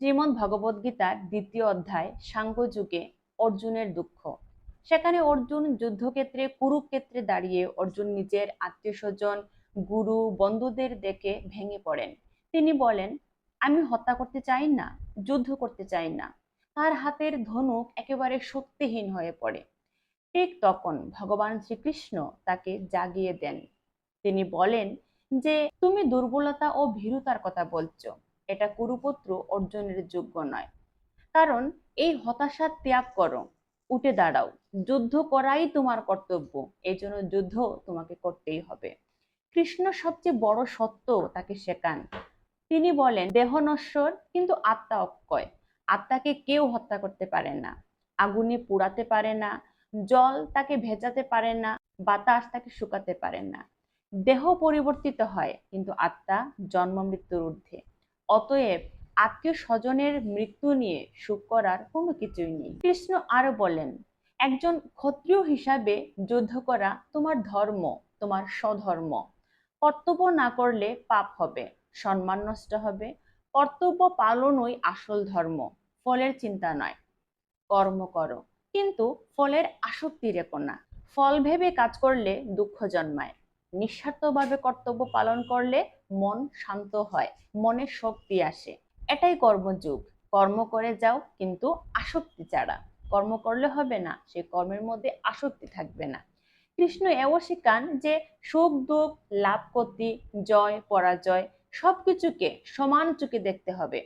শ্রীমদ্ ভগবদ গীতার দ্বিতীয় অধ্যায় সাঙ্গ যুগে অর্জুনের দুঃখ। সেখানে অর্জুন যুদ্ধক্ষেত্রে, কুরুক্ষেত্রে দাঁড়িয়ে অর্জুন নিজের আত্মীয় স্বজন গুরু, বন্ধুদের দেখে ভেঙে পড়েন। তিনি বলেন, আমি হত্যা করতে চাই না, যুদ্ধ করতে চাই না। তার হাতের ধনুক একেবারে শক্তিহীন হয়ে পড়ে। ঠিক তখন ভগবান শ্রীকৃষ্ণ তাকে জাগিয়ে দেন। তিনি বলেন যে, তুমি দুর্বলতা ও ভীরুতার কথা বলছো। এটা কুরুপুত্র অর্জনের যোগ্য নয়। কারণ এই হতাশা ত্যাগ করো, উঠে দাঁড়াও। যুদ্ধ করাই তোমার কর্তব্য এই জন্য যুদ্ধ তোমাকে করতেই হবে। কৃষ্ণ সবচেয়ে বড় সত্য তাকে শেখান। তিনি বলেন, দেহ নশ্বর, কিন্তু আত্মা অক্ষয়। আত্মাকে কেউ হত্যা করতে পারে না। আগুনে পোড়াতে পারে না। জল তাকে ভেজাতে পারে না। বাতাস তাকে শুকাতে পারে না। দেহ পরিবর্তিত হয়, কিন্তু আত্মা জন্ম মৃত্যুর ঊর্ধ্বে। অতএব আত্মীয় স্বজনের মৃত্যু নিয়ে সুখ করার কোনো কিছুই নেই। কৃষ্ণ আরও বলেন, একজন ক্ষত্রিয় হিসাবে যুদ্ধ করা তোমার ধর্ম, তোমার স্বধর্ম। কর্তব্য না করলে পাপ হবে, সম্মান নষ্ট হবে। কর্তব্য পালনই আসল ধর্ম, ফলের চিন্তা নয়। কর্ম করো, কিন্তু ফলের আসক্তি রেখো না। ফল ভেবে কাজ করলে দুঃখ জন্মায়। নিঃস্বার্থভাবে কর্তব্য পালন করলে মন শান্ত হয়, মনে শক্তি আসে। এটাই কর্মযুগ। কর্ম করে যাও, কিন্তু আসক্তি ছাড়া। কর্ম করলে হবে না, সে কর্মের মধ্যে আসক্তি থাকবে না। কৃষ্ণ এও শিখান যে সুখ, দুঃখ, লাভ, ক্ষতি, জয়, পরাজয় সবকিছুকে সমান চোখে দেখতে হবে।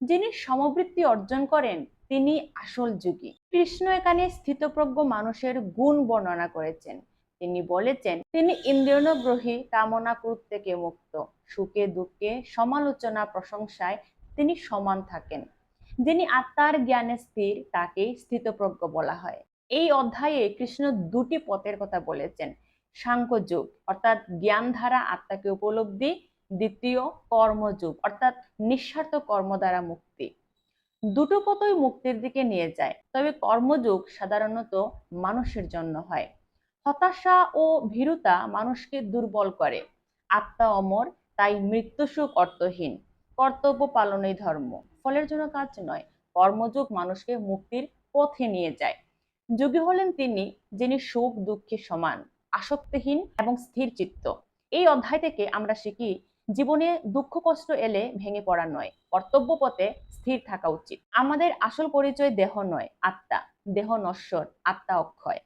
যিনি সমবৃত্তি অর্জন করেন, তিনি আসল যুগী। কৃষ্ণ এখানে স্থিতপ্রজ্ঞ মানুষের গুণ বর্ণনা করেছেন। তিনি বলেছেন, তিনি ইন্দ্রিয়নগ্রহী, কামনা ক্রোধ থেকে মুক্ত, সুখে, দুঃখে, সমালোচনা, প্রশংসায় তিনি সমান থাকেন। যিনি আত্মার জ্ঞানে স্থির, তাকেই স্থিতপ্রজ্ঞ বলা হয়। এই অধ্যায়ে কৃষ্ণ দুটি পথের কথা বলেছেন। সাংখ্যযুগ, অর্থাৎ জ্ঞান ধারা আত্মাকে উপলব্ধি, দ্বিতীয় কর্মযুগ, অর্থাৎ নিঃস্বার্থ কর্ম দ্বারা মুক্তি। দুটো পথই মুক্তির দিকে নিয়ে যায়। তবে কর্মযুগ সাধারণত মানুষের জন্য হয়। হতাশা ও ভীরুতা মানুষকে দুর্বল করে। আত্মা অমর, তাই মৃত্যু সুখ অর্থহীন। কর্তব্য পালনই ধর্ম। ফলের জন্য কাজ নয়, কর্মযোগ মানুষকে মুক্তির পথে নিয়ে যায়। যোগী হলেন তিনি, যিনি সুখ, দুঃখে সমান, আসক্তিহীন এবং স্থির চিত্ত। এই অধ্যায় থেকে আমরা শিখি, জীবনে দুঃখ, কষ্ট এলে ভেঙে পড়া নয়, কর্তব্য পথে স্থির থাকা উচিত। আমাদের আসল পরিচয় দেহ নয়, আত্মা। দেহ নশ্বর, আত্মা অক্ষয়।